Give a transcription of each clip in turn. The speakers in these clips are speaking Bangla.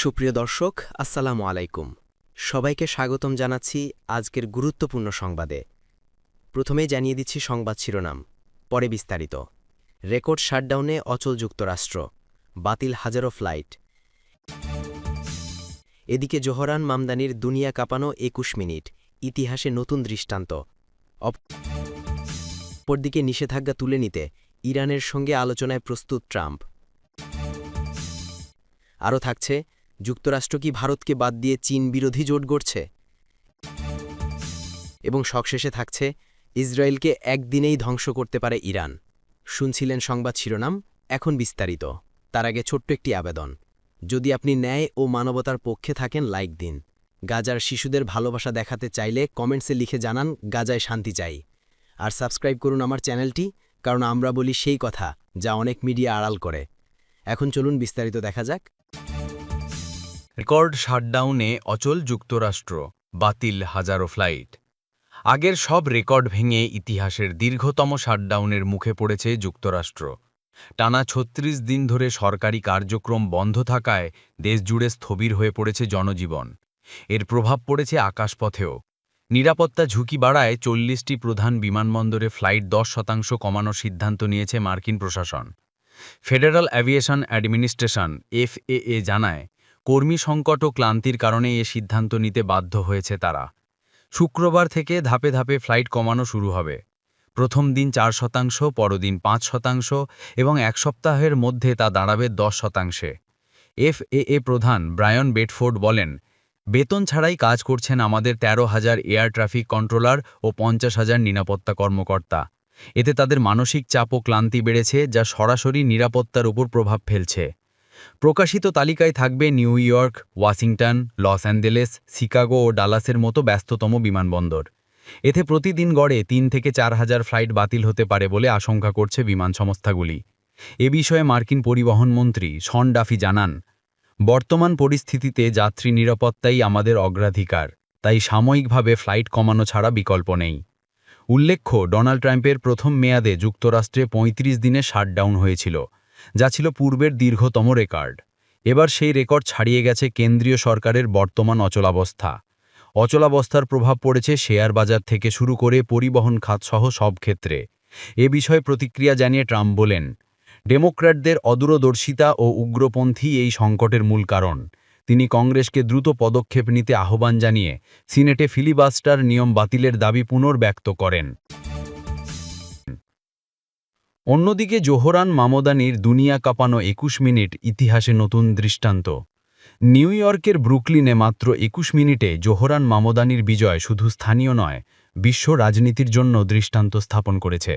সুপ্রিয় দর্শক, আসসালামু আলাইকুম। সবাইকে স্বাগতম জানাচ্ছি আজকের গুরুত্বপূর্ণ সংবাদে। প্রথমেই জানিয়ে দিচ্ছি সংবাদ শিরোনাম। পরে বিস্তারিত। রেকর্ড শাটডাউনে অচল যুক্তরাষ্ট্র। বাতিল হাজারো ফ্লাইট। এদিকে জোহরান মামদানির দুনিয়া কাঁপানো একুশ মিনিট, ইতিহাসে নতুন দৃষ্টান্ত। অপরদিকে নিষেধাজ্ঞা তুলে নিতে ইরানের সঙ্গে আলোচনায় প্রস্তুত ট্রাম্প। আরও থাকছে যুক্তরাষ্ট্র কি ভারতকে বাদ দিয়ে চীন বিরোধী জোট গড়ছে? এবং সবশেষে থাকছে, ইসরায়েলকে একদিনেই ধ্বংস করতে পারে ইরান। শুনছিলেন সংবাদ শিরোনাম, এখন বিস্তারিত। তার আগে ছোট্ট একটি আবেদন। যদি আপনি ন্যায় ও মানবতার পক্ষে থাকেন, লাইক দিন। গাজার শিশুদের ভালোবাসা দেখাতে চাইলে কমেন্টসে লিখে জানান, গাজায় শান্তি চাই। আর সাবস্ক্রাইব করুন আমার চ্যানেলটি, কারণ আমরা বলি সেই কথা যা অনেক মিডিয়া আড়াল করে। এখন চলুন বিস্তারিত দেখা যাক। রেকর্ড শাটডাউনে অচল যুক্তরাষ্ট্র, বাতিল হাজারো ফ্লাইট। আগের সব রেকর্ড ভেঙে ইতিহাসের দীর্ঘতম শাটডাউনের মুখে পড়েছে যুক্তরাষ্ট্র। টানা ছত্রিশ দিন ধরে সরকারি কার্যক্রম বন্ধ থাকায় দেশজুড়ে স্থবির হয়ে পড়েছে জনজীবন। এর প্রভাব পড়েছে আকাশপথেও। নিরাপত্তা ঝুঁকি বাড়ায় চল্লিশটি প্রধান বিমানবন্দরে ফ্লাইট দশ শতাংশ কমানোর সিদ্ধান্ত নিয়েছে মার্কিন প্রশাসন। ফেডারেল অ্যাভিয়েশন অ্যাডমিনিস্ট্রেশন, এফএএ, জানায় কর্মী সংকট ও ক্লান্তির কারণে এ সিদ্ধান্ত নিতে বাধ্য হয়েছে তারা। শুক্রবার থেকে ধাপে ধাপে ফ্লাইট কমানো শুরু হবে। প্রথম দিন চার শতাংশ পরদিন পাঁচ শতাংশ এবং এক সপ্তাহের মধ্যে তা দাঁড়াবে দশ শতাংশে। এফএএ প্রধান ব্রায়ন বেটফোর্ড বলেন, বেতন ছাড়াই কাজ করছেন আমাদের ১৩ হাজার এয়ার ট্রাফিক কন্ট্রোলার ও পঞ্চাশ হাজার নিরাপত্তা কর্মকর্তা। এতে তাদের মানসিক চাপ ও ক্লান্তি বেড়েছে, যা সরাসরি নিরাপত্তার উপর প্রভাব ফেলছে। প্রকাশিত তালিকায় থাকবে New York, Washington, Los Angeles, Chicago ও ডালাসের মতো ব্যস্ততম বিমানবন্দর। এতে প্রতিদিন গড়ে তিন থেকে চার হাজার ফ্লাইট বাতিল হতে পারে বলে আশঙ্কা করছে বিমান সংস্থাগুলি। এ বিষয়ে মার্কিন পরিবহন মন্ত্রী শন ডাফি জানান, বর্তমান পরিস্থিতিতে যাত্রী নিরাপত্তাই আমাদের অগ্রাধিকার, তাই সাময়িকভাবে ফ্লাইট কমানো ছাড়া বিকল্প নেই। উল্লেখ্য, ডোনাল্ড ট্রাম্পের প্রথম মেয়াদে যুক্তরাষ্ট্রে ৩৫ দিনে শাটডাউন হয়েছিল। যা ছিল পূর্বের দীর্ঘতম রেকর্ড। এবার সেই রেকর্ড ছাড়িয়ে গেছে কেন্দ্রীয় সরকারের বর্তমান অচলাবস্থা। অচলাবস্থার প্রভাব পড়েছে শেয়ার বাজার থেকে শুরু করে পরিবহন খাতসহ সব ক্ষেত্রে। এ বিষয়ে প্রতিক্রিয়া জানিয়ে ট্রাম্প বলেন, ডেমোক্র্যাটদের অদূরদর্শিতা ও উগ্রপন্থী এই সংকটের মূল কারণ। তিনি কংগ্রেসকে দ্রুত পদক্ষেপ নিতে আহ্বান জানিয়ে সিনেটে ফিলিবাস্টার নিয়ম বাতিলের দাবি পুনর্ব্যক্ত করেন। অন্যদিকে জোহরান মামদানির দুনিয়া কাঁপানো একুশ মিনিট ইতিহাসে নতুন দৃষ্টান্ত। নিউ ইয়র্কের ব্রুকলিনে মাত্র একুশ মিনিটে জোহরান মামদানির বিজয় শুধু স্থানীয় নয়, বিশ্ব রাজনীতির জন্য দৃষ্টান্ত স্থাপন করেছে।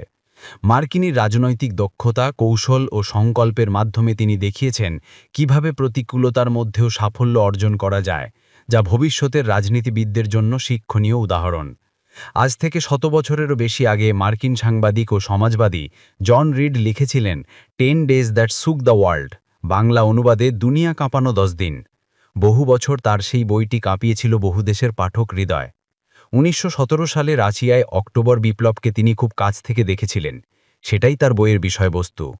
মার্কিনীর রাজনৈতিক দক্ষতা, কৌশল ও সংকল্পের মাধ্যমে তিনি দেখিয়েছেন কীভাবে প্রতিকূলতার মধ্যেও সাফল্য অর্জন করা যায়, যা ভবিষ্যতের রাজনীতিবিদদের জন্য শিক্ষণীয় উদাহরণ। আজ থেকে শত বছরেরও বেশি আগে মার্কিন সাংবাদিক ও সমাজবাদী জন রিড লিখেছিলেন, ten days that shook the world Bangla অনুবাদে দুনিয়া কাঁপানো দশ দিন। বহু বছর তার সেই বইটি কাঁপিয়েছিল বহু দেশের পাঠক হৃদয়। উনিশশো সতেরো সালে রাশিয়ায় অক্টোবর বিপ্লবকে তিনি খুব কাছ থেকে দেখেছিলেন। সেটাই তার বইয়ের বিষয়বস্তু।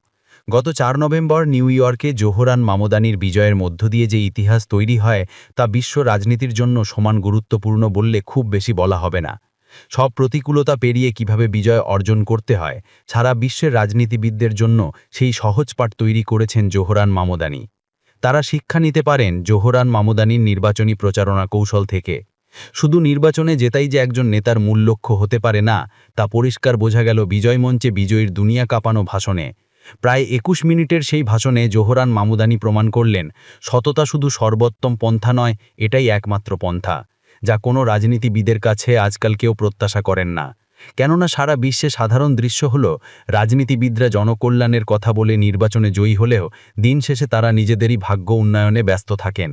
গত চার নভেম্বর নিউ ইয়র্কে জোহরান মামদানির বিজয়ের মধ্য দিয়ে যে ইতিহাস তৈরি হয়, তা বিশ্ব রাজনীতির জন্য সমান গুরুত্বপূর্ণ বললে খুব বেশি বলা হবে না। সব প্রতিকূলতা পেরিয়ে কীভাবে বিজয় অর্জন করতে হয়, সারা বিশ্বের রাজনীতিবিদদের জন্য সেই সহজ পাঠ তৈরি করেছেন জোহরান মামদানি। তারা শিক্ষা নিতে পারেন জোহরান মামদানির নির্বাচনী প্রচারণা কৌশল থেকে। শুধু নির্বাচনে জেতাই যে একজন নেতার মূল লক্ষ্য হতে পারে না, তা পরিষ্কার বোঝা গেল বিজয় মঞ্চে বিজয়ীর দুনিয়া কাঁপানো ভাষণে। প্রায় একুশ মিনিটের সেই ভাষণে জোহরান মামুদানি প্রমাণ করলেন, সততা শুধু সর্বোত্তম পন্থা নয়, এটাই একমাত্র পন্থা। যা কোনো রাজনীতিবিদের কাছে আজকাল কেউ প্রত্যাশা করেন না। কেননা সারা বিশ্বে সাধারণ দৃশ্য হল, রাজনীতিবিদরা জনকল্যাণের কথা বলে নির্বাচনে জয়ী হলেও দিন শেষে তারা নিজেদেরই ভাগ্য উন্নয়নে ব্যস্ত থাকেন।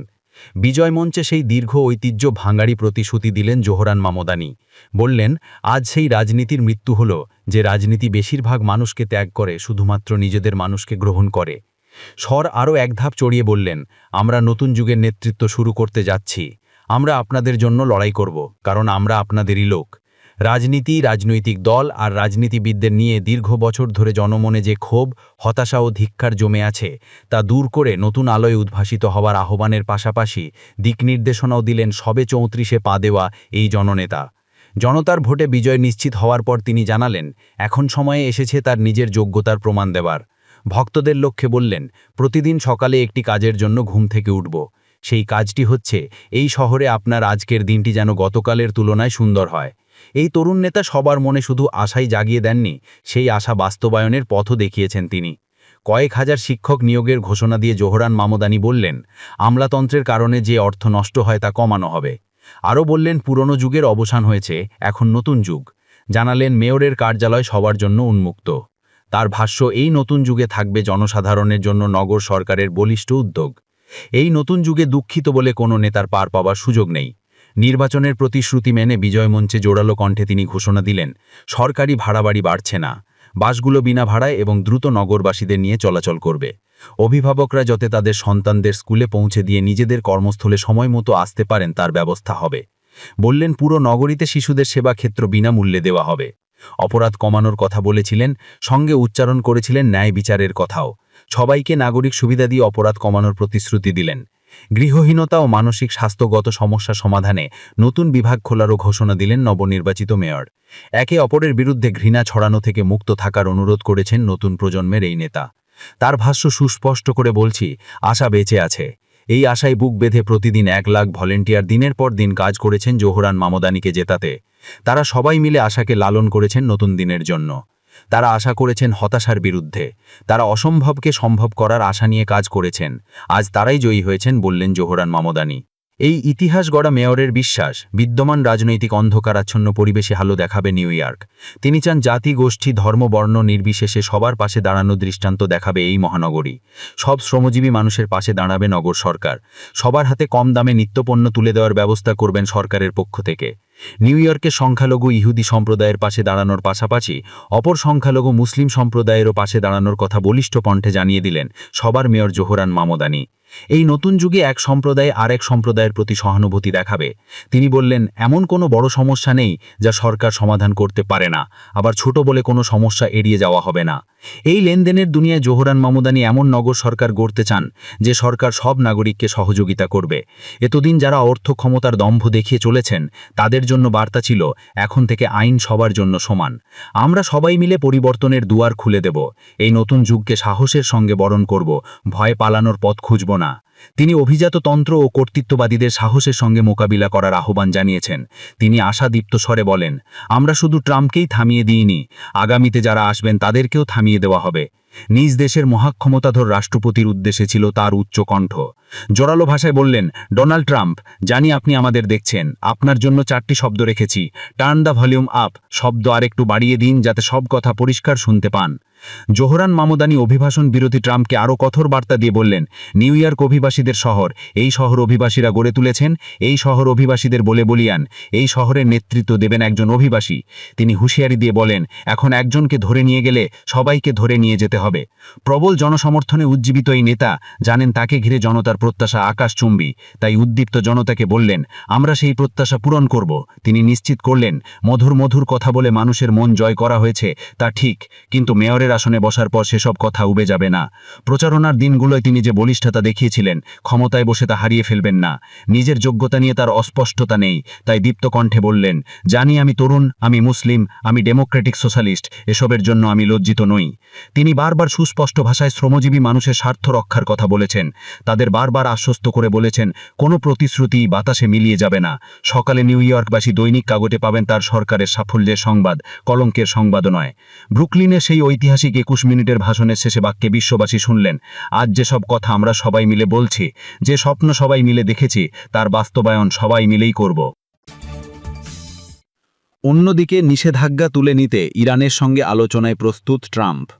বিজয় মঞ্চে সেই দীর্ঘ ঐতিহ্য ভাঙাড়ি প্রতিশ্রুতি দিলেন জোহরান মামদানি। বললেন, আজ সেই রাজনীতির মৃত্যু হল, যে রাজনীতি বেশিরভাগ মানুষকে ত্যাগ করে, শুধুমাত্র নিজেদের মানুষকে গ্রহণ করে। স্বর আরও এক ধাপ চড়িয়ে বললেন, আমরা নতুন যুগের নেতৃত্ব শুরু করতে যাচ্ছি। আমরা আপনাদের জন্য লড়াই করব, কারণ আমরা আপনাদেরই লোক। রাজনীতি, রাজনৈতিক দল আর রাজনীতিবিদদের নিয়ে দীর্ঘ বছর ধরে জনমনে যে ক্ষোভ, হতাশা ও ধিক্কার জমে আছে, তা দূর করে নতুন আলোয় উদ্ভাসিত হওয়ার আহ্বানের পাশাপাশি দিকনির্দেশনাও দিলেন সবে চৌত্রিশে পা দেওয়া এই জননেতা। জনতার ভোটে বিজয় নিশ্চিত হওয়ার পর তিনি জানালেন, এখন সময়ে এসেছে তার নিজের যোগ্যতার প্রমাণ দেবার। ভক্তদের লক্ষ্যে বললেন, প্রতিদিন সকালে একটি কাজের জন্য ঘুম থেকে উঠব। সেই কাজটি হচ্ছে, এই শহরে আপনার আজকের দিনটি যেন গতকালের তুলনায় সুন্দর হয়। এই তরুণ নেতা সবার মনে শুধু আশাই জাগিয়ে দেননি, সেই আশা বাস্তবায়নের পথও দেখিয়েছেন তিনি। কয়েক হাজার শিক্ষক নিয়োগের ঘোষণা দিয়ে জোহরান মামদানি বললেন, আমলাতন্ত্রের কারণে যে অর্থ নষ্ট হয় তা কমানো হবে। আরও বললেন, পুরনো যুগের অবসান হয়েছে, এখন নতুন যুগ। জানালেন, মেয়রের কার্যালয় সবার জন্য উন্মুক্ত। তার ভাষ্য, এই নতুন যুগে থাকবে জনসাধারণের জন্য নগর সরকারের বলিষ্ঠ উদ্যোগ। এই নতুন যুগে দুঃখিত বলে কোনো নেতার পার পাওয়ার সুযোগ নেই। নির্বাচনের প্রতিশ্রুতি মেনে বিজয় মঞ্চে জোরালো কণ্ঠে তিনি ঘোষণা দিলেন, সরকারি ভাড়াবাড়ি বাড়ছে না, বাসগুলো বিনা ভাড়ায় এবং দ্রুত নগরবাসীদের নিয়ে চলাচল করবে। অভিভাবকরা যাতে তাদের সন্তানদের স্কুলে পৌঁছে দিয়ে নিজেদের কর্মস্থলে সময় মতো আসতে পারেন তার ব্যবস্থা হবে। বললেন, পুরো নগরীতে শিশুদের সেবা ক্ষেত্র বিনামূল্যে দেওয়া হবে। অপরাধ কমানোর কথা বলেছিলেন, সঙ্গে উচ্চারণ করেছিলেন ন্যায় বিচারের কথাও। সবাইকে নাগরিক সুবিধা দিয়ে অপরাধ কমানোর প্রতিশ্রুতি দিলেন। গৃহহীনতা ও মানসিক স্বাস্থ্যগত সমস্যা সমাধানে নতুন বিভাগ খোলারও ঘোষণা দিলেন নবনির্বাচিত মেয়র। একে অপরের বিরুদ্ধে ঘৃণা ছড়ানো থেকে মুক্ত থাকার অনুরোধ করেছেন নতুন প্রজন্মের এই নেতা। তার ভাষ্য সুস্পষ্ট করে বলছি, আশা বেঁচে আছে। এই আশায় বুক বেঁধে প্রতিদিন এক লাখ ভলেন্টিয়ার দিনের পর দিন কাজ করেছেন জোহরান মামদানিকে জেতাতে। তারা সবাই মিলে আশাকে লালন করেছেন নতুন দিনের জন্য। তারা আশা করেছেন হতাশার বিরুদ্ধে। তারা অসম্ভবকে সম্ভব করার আশা নিয়ে কাজ করেছেন। আজ তারাই জয়ী হয়েছেন, বললেন জোহরান মামদানি। এই ইতিহাস গড়া মেয়রের বিশ্বাস, বিদ্যমান রাজনৈতিক অন্ধকারাচ্ছন্ন পরিবেশে হালো দেখাবে নিউ ইয়র্ক। তিনি চান জাতি, গোষ্ঠী, ধর্ম, বর্ণ নির্বিশেষে সবার পাশে দাঁড়ানো দৃষ্টান্ত দেখাবে এই মহানগরী। সব শ্রমজীবী মানুষের পাশে দাঁড়াবে নগর সরকার। সবার হাতে কম দামে নিত্যপণ্য তুলে দেওয়ার ব্যবস্থা করবেন সরকারের পক্ষ থেকে। নিউ ইয়র্কে সংখ্যালঘু ইহুদি সম্প্রদায়ের পাশে দাঁড়ানোর পাশাপাশি অপর সংখ্যালঘু মুসলিম সম্প্রদায়েরও পাশে দাঁড়ানোর কথা বলিষ্ঠ কণ্ঠে জানিয়ে দিলেন সবার মেয়র জোহরান মামদানি। এই নতুন যুগে এক সম্প্রদায় আরেক সম্প্রদায়ের প্রতি সহানুভূতি দেখাবে। তিনি বললেন, এমন কোনো বড় সমস্যা নেই যা সরকার সমাধান করতে পারে না। আবার ছোট বলে কোনো সমস্যা এড়িয়ে যাওয়া হবে না। এই লেনদেনের দুনিয়ায় জোহরান মামুদানি এমন নগর সরকার গড়তে চান, যে সরকার সব নাগরিককে সহযোগিতা করবে। এতদিন যারা অর্থ ক্ষমতার দম্ভ দেখিয়ে চলেছেন, তাদের জন্য বার্তা ছিল, এখন থেকে আইন সবার জন্য সমান। আমরা সবাই মিলে পরিবর্তনের দুয়ার খুলে দেব। এই নতুন যুগকে সাহসের সঙ্গে বরণ করব। ভয় পালানোর পথ খুঁজব না। তিনি অভিজাত তন্ত্র ও কর্তৃত্ববাদীদের সাহসের সঙ্গে মোকাবিলা করার আহ্বান জানিয়েছেন। তিনি আশাদীপ্ত স্বরে বলেন, আমরা শুধু ট্রাম্পকেই থামিয়ে দিইনি। আগামীতে যারা আসবেন তাদেরকেও থামিয়ে দেওয়া হবে। নিজ দেশের মহাক্ষমতাধর রাষ্ট্রপতির উদ্দেশ্যে ছিল তার উচ্চ কণ্ঠ। জোরালো ভাষায় বললেন, ডোনাল্ড ট্রাম্প, জানি আপনি আমাদের দেখছেন। আপনার জন্য চারটি শব্দ রেখেছি। টার্ন দ্য ভলিউম আপ, শব্দ আরেকটু বাড়িয়ে দিন যাতে সব কথা পরিষ্কার শুনতে পান। জোহরান মামুদানি অভিভাষণ বিরোধী ট্রাম্পকে আরও কঠোর বার্তা দিয়ে বললেন, নিউ ইয়র্ক অভিবাসীদের শহর, এই শহর অভিবাসীরা গড়ে তুলেছেন, এই শহর অভিবাসীদের বলে বলিয়ান, এই শহরের নেতৃত্ব দেবেন একজন অভিবাসী। তিনি হুঁশিয়ারি দিয়ে বলেন, এখন একজনকে ধরে নিয়ে গেলে সবাইকে ধরে নিয়ে যেতে হবে। প্রবল জনসমর্থনে উজ্জীবিত এই নেতা জানেন তাকে ঘিরে জনতার প্রত্যাশা আকাশ আকাশচুম্বী, তাই উদ্দীপ্ত জনতাকে বললেন, আমরা সেই প্রত্যাশা পূরণ করব। তিনি নিশ্চিত করলেন, মধুর মধুর কথা বলে মানুষের মন জয় করা হয়েছে, তা ঠিক, কিন্তু মেয়রের আসনে বসার পর সেসব কথা উবে যাবে না। প্রচারণার দিনগুলোয় তিনি যে বলিষ্ঠতা দেখিয়েছিলেন, ক্ষমতায় বসে তা হারিয়ে ফেলবেন না। নিজের যোগ্যতা নিয়ে তার অস্পষ্টতা নেই। তাই দীপ্ত কণ্ঠে বললেন, জানি আমি তরুণ, আমি মুসলিম, আমি ডেমোক্রেটিক সোশ্যালিস্ট, এসবের জন্য আমি লজ্জিত নই। তিনি বারবার সুস্পষ্ট ভাষায় শ্রমজীবী মানুষের স্বার্থ রক্ষার কথা বলেছেন। তাদের বারবার আশ্বস্ত করে বলেছেন, কোনো প্রতিশ্রুতি বাতাসে মিলিয়ে যাবে না। সকালে নিউ ইয়র্কবাসী দৈনিক কাগজে পাবেন তার সরকারের সাফল্যের সংবাদ, কলঙ্কের সংবাদ নয়। ব্রুকলিনে সেই ঐতিহাসিক একুশ মিনিটের ভাষণের শেষে বাক্যে বিশ্ববাসী শুনলেন, আজ যেসব কথা আমরা সবাই মিলে বলছি, যে স্বপ্ন সবাই মিলে দেখেছি, তার বাস্তবায়ন সবাই মিলেই করব। অন্যদিকে নিষেধাজ্ঞা তুলে নিতে ইরানের সঙ্গে আলোচনায় প্রস্তুত ট্রাম্প।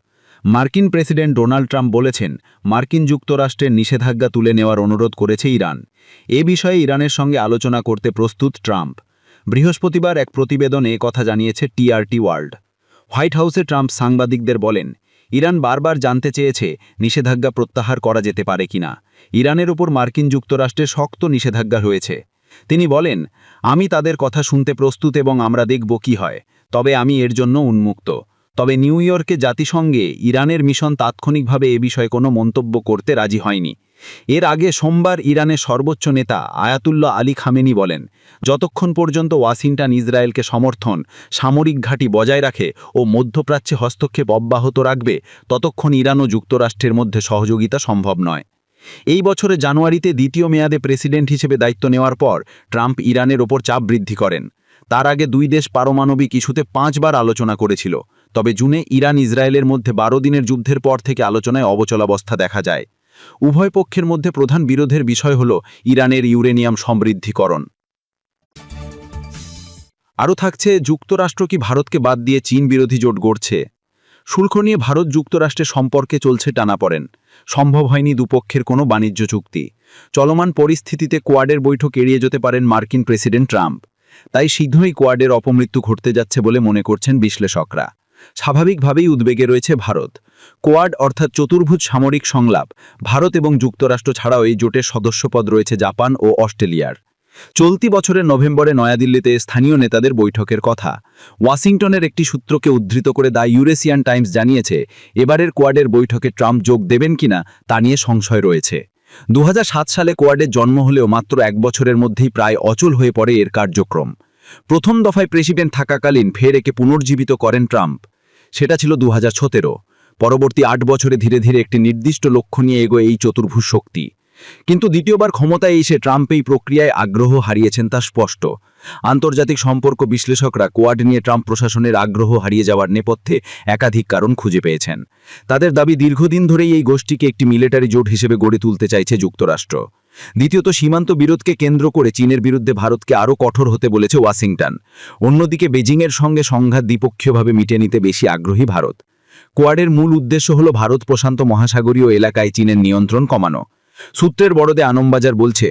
মার্কিন প্রেসিডেন্ট ডোনাল্ড ট্রাম্প বলেছেন, মার্কিন যুক্তরাষ্ট্রের নিষেধাজ্ঞা তুলে নেওয়ার অনুরোধ করেছে ইরান। এ বিষয়ে ইরানের সঙ্গে আলোচনা করতে প্রস্তুত ট্রাম্প। বৃহস্পতিবার এক প্রতিবেদনে কথা জানিয়েছে টিআরটি ওয়ার্ল্ড। হোয়াইট হাউসে ট্রাম্প সাংবাদিকদের বলেন, ইরান বারবার জানতে চেয়েছে নিষেধাজ্ঞা প্রত্যাহার করা যেতে পারে কিনা ইরানের ওপর মার্কিন যুক্তরাষ্ট্রে শক্ত নিষেধাজ্ঞা রয়েছে। তিনি বলেন, আমি তাদের কথা শুনতে প্রস্তুত এবং আমরা দেখব কি হয়, তবে আমি এর জন্য উন্মুক্ত। তবে নিউ ইয়র্কে জাতিসংঘে ইরানের মিশন তাৎক্ষণিকভাবে এ বিষয়ে কোনো মন্তব্য করতে রাজি হয়নি। এর আগে সোমবার ইরানের সর্বোচ্চ নেতা আয়াতুল্লাহ আলী খামেনি বলেন, যতক্ষণ পর্যন্ত ওয়াশিংটন ইসরায়েলকে সমর্থন সামরিক ঘাঁটি বজায় রাখে ও মধ্যপ্রাচ্যে হস্তক্ষেপ অব্যাহত রাখবে, ততক্ষণ ইরান ও যুক্তরাষ্ট্রের মধ্যে সহযোগিতা সম্ভব নয়। এই বছরে জানুয়ারিতে দ্বিতীয় মেয়াদে প্রেসিডেন্ট হিসেবে দায়িত্ব নেওয়ার পর ট্রাম্প ইরানের ওপর চাপ বৃদ্ধি করেন। তার আগে দুই দেশ পারমাণবিক ইস্যুতে পাঁচবার আলোচনা করেছিল, তবে জুনে ইরান ইসরায়েলের মধ্যে বারো দিনের যুদ্ধের পর থেকে আলোচনায় অবচলাবস্থা দেখা যায়। উভয় পক্ষের মধ্যে প্রধান বিরোধের বিষয় হল ইরানের ইউরেনিয়াম সমৃদ্ধিকরণ। আরও থাকছে, যুক্তরাষ্ট্র কি ভারতকে বাদ দিয়ে চীন বিরোধী জোট গড়ছে? শুল্ক নিয়ে ভারত যুক্তরাষ্ট্রের সম্পর্কে চলছে টানাপড়েন। সম্ভব হয়নি দুপক্ষের কোনো বাণিজ্য চুক্তি। চলমান পরিস্থিতিতে কোয়াডের বৈঠক এড়িয়ে যেতে পারেন মার্কিন প্রেসিডেন্ট ট্রাম্প। তাই শীঘ্রই কোয়াডের অপমৃত্যু ঘটতে যাচ্ছে বলে মনে করছেন বিশ্লেষকরা। স্বাভাবিকভাবেই উদ্বেগে রয়েছে ভারত। কোয়াড অর্থাৎ চতুর্ভুজ সামরিক সংলাপ, ভারত এবং যুক্তরাষ্ট্র ছাড়াও এই জোটের সদস্যপদ রয়েছে জাপান ও অস্ট্রেলিয়ার। চলতি বছরের নভেম্বরে নয়াদিল্লিতে স্থানীয় নেতাদের বৈঠকের কথা। ওয়াশিংটনের একটি সূত্রকে উদ্ধৃত করে দ্য ইউরেশিয়ান টাইমস জানিয়েছে, এবারের কোয়াডের বৈঠকে ট্রাম্প যোগ দেবেন কিনা তা নিয়ে সংশয় রয়েছে। দু হাজার সাত সালে কোয়াডের জন্ম হলেও মাত্র এক বছরের মধ্যেই প্রায় অচল হয়ে পড়ে এর কার্যক্রম। প্রথম দফায় প্রেসিডেন্ট থাকাকালীন ফের একে পুনর্জীবিত করেন ট্রাম্প। সেটা ছিল দু হাজার সতেরো। পরবর্তী আট বছরে ধীরে ধীরে একটি নির্দিষ্ট লক্ষ্য নিয়ে এগোয় এই চতুর্ভুজ শক্তি। কিন্তু দ্বিতীয়বার ক্ষমতায় এসে ট্রাম্প এই প্রক্রিয়ায় আগ্রহ হারিয়েছেন তা স্পষ্ট। আন্তর্জাতিক সম্পর্ক বিশ্লেষকরা কোয়াড নিয়ে ট্রাম্প প্রশাসনের আগ্রহ হারিয়ে যাওয়ার নেপথ্যে একাধিক কারণ খুঁজে পেয়েছেন। তাদের দাবি দীর্ঘদিন ধরেই এই গোষ্ঠীকে একটি মিলিটারি জোট হিসেবে গড়ে তুলতে চাইছে যুক্তরাষ্ট্র। দ্বিতীয়ত, সীমান্ত বিরোধকে কেন্দ্র করে চীনের বিরুদ্ধে ভারতকে আরও কঠোর হতে বলেছে ওয়াশিংটন। অন্যদিকে বেজিংয়ের সঙ্গে সংঘাত দ্বিপক্ষীয়ভাবে মিটিয়ে নিতে বেশি আগ্রহী ভারত। কোয়াডের মূল উদ্দেশ্য হল ভারত প্রশান্ত মহাসাগরীয় এলাকায় চীনের নিয়ন্ত্রণ কমানো। সূত্রের বড়দে আনমবাজার বলছে